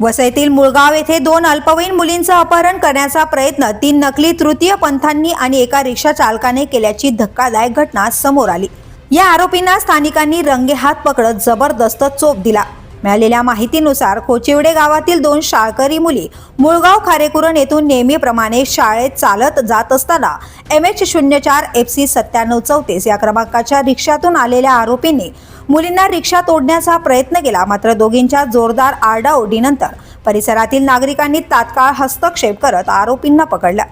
वसईतील मुळगाव येथे दोन अल्पवयीन मुलींचं अपहरण करण्याचा प्रयत्न तीन नकली तृतीय पंथांनी आणि एका रिक्षा चालकाने केल्याची धक्कादायक घटना समोर आली. या आरोपींना स्थानिकांनी रंगेहात पकडत जबरदस्त चोप दिला. मिळालेल्या माहितीनुसार कोचिवडे गावातील दोन शाळकरी मुली मुळगाव खारेकुरण येथून नेहमीप्रमाणे शाळेत चालत जात असताना एम एच शून्य चार एफ सी सत्त्याण्णव चौतीस या क्रमांकाच्या रिक्षातून आलेल्या आरोपींनी मुलींना रिक्षा तोडण्याचा प्रयत्न केला मात्र दोघींच्या जोरदार आरडाओरडीनंतर परिसरातील नागरिकांनी तात्काळ हस्तक्षेप करत आरोपींना पकडलं.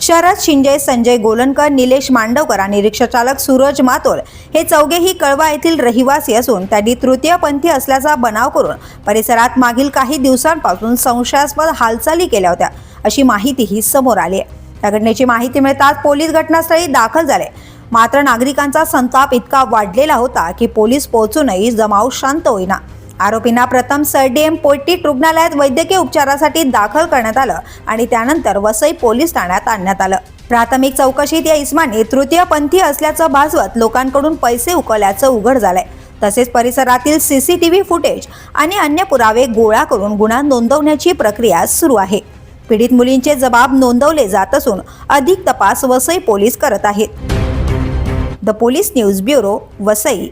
शरद शिंदे संजय गोलनकर निलेश मांडवकर आणि रिक्षाचालक सूरज मातोर हे चौघेही कळवा येथील रहिवासी असून त्यांनी तृतीयपंथी असल्याचा बनाव करून परिसरात मागील काही दिवसांपासून संशयास्पद हालचाली केल्या होत्या अशी माहितीही समोर आली आहे. या घटनेची माहिती मिळताच पोलीस घटनास्थळी दाखल झाले. मात्र नागरिकांचा संताप इतका वाढलेला होता की पोलीस पोहोचूनही जमाव शांत होईना. आरोपींना प्रथम सरडीएम पोटीट रुग्णालयात वैद्यकीय उपचारासाठी दाखल करण्यात आलं आणि त्यानंतर वसई पोलीस ठाण्यात आणण्यात आलं. प्राथमिक चौकशीत या इस्माने तृतीयपंथी असल्याचं भासवत लोकांकडून पैसे उकळल्याचं उघड झालंय. तसेच परिसरातील सीसीटीव्ही फुटेज आणि अन्य पुरावे गोळा करून गुन्हा नोंदवण्याची प्रक्रिया सुरू आहे. पीडित मुलींचे जबाब नोंदवले जात असून अधिक तपास वसई पोलीस करत आहेत. The police news bureau Vasai.